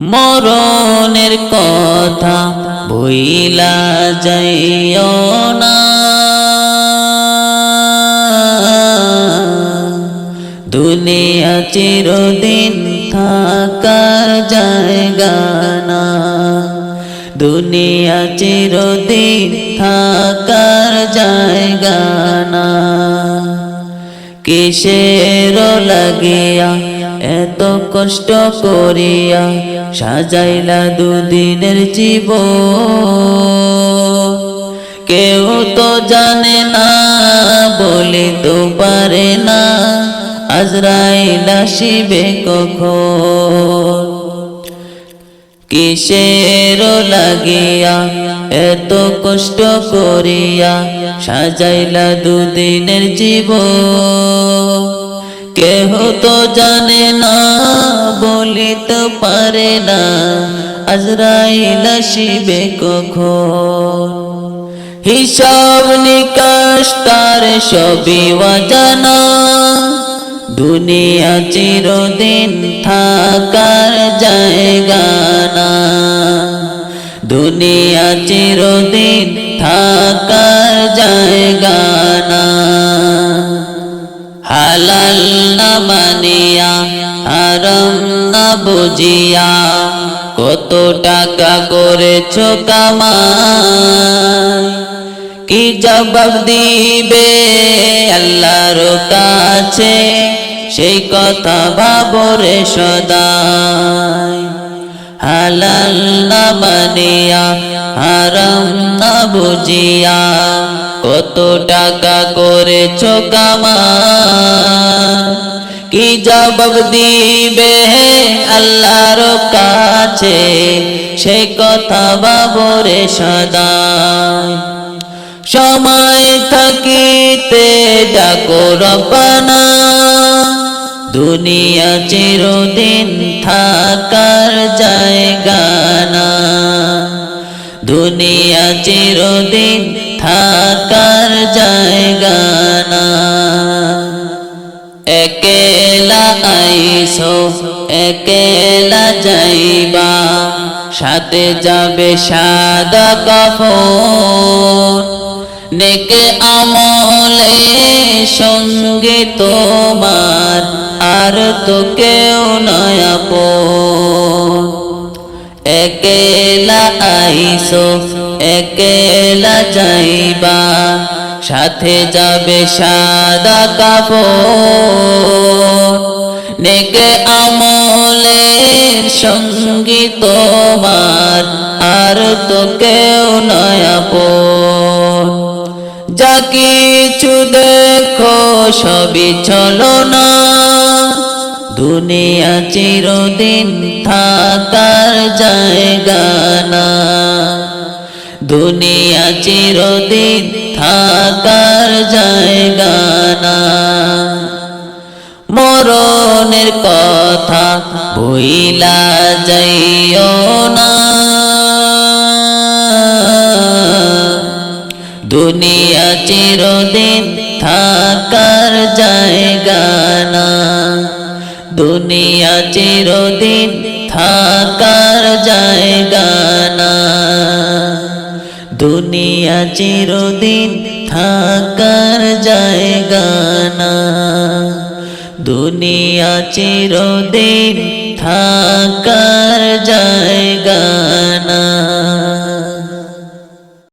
মরণের কথা বইলা যাইও না। দুনিয়া চিরদিন থাকার জায়গা না। দুনিয়া চিরদিন থাকার জায়গা না। কিসের লাগিয়া এত কষ্ট করিয়া সাজাইলা দুদিনের জীব কেউ তো জানে না, বলি তো পারে না, আজরাইল আসিবে কখন। কিসের লাগিয়া এত কষ্ট করিয়া সাজাইলা দুদিনের জীব কেহ তো জানে না, বলিতে পারে না। আজরাইল আসিবে কখন? হিসাব নিকাশ তার সবই অজানা। দুনিয়া চিরদিন থাকার জায়গা না। দুনিয়া চিরদিন থাকার জায়গা না। হালাল না মানিয়া, হারাম না বুঝিয়া, কত টাকা করেছ কামাই কি জবাব দিবে আল্লাহর কাছে? সেই কথা ভাবরে সদাই। হালাল না মানিয়া, হারাম না বুঝিয়া কত টাকা করেছ কি জবাব দিবে আল্লাহর কাছে? সেই কথা বাবরে সদাই সময় থাকিতে ডাকো রব্বানা। দুনিয়া চিরদিন থাকার জায়গা না দুনিয়া চিরদিন থাকার জায়গা না। একেলা আইসো, একেলা যাইবা, সাথে যাবে সাদা কাপড় নেকে আমলে সঙ্গে তোমার, আর তো কেউ নয়াপ একেলা আইসো, একেলা যাইবা। সাথে যাবে সাদা কাপড়। নেকে আমলের সঙ্গী তোমার, আর তো কেউ নয়াপন যা কিছু দেখো, সবই চলো না দুনিয়া চিরদিন থাকার জায়গা না। দুনিয়া চিরদিন থাকার জায়গা না। মরণের কথা বইলা যাইও না। দুনিয়া চিরদিন দুনিয়া চিরদিন থাকার জায়গা না। দুনিয়া চিরদিন থাকার জায়গা না। দুনিয়া চিরদিন থাকার যায়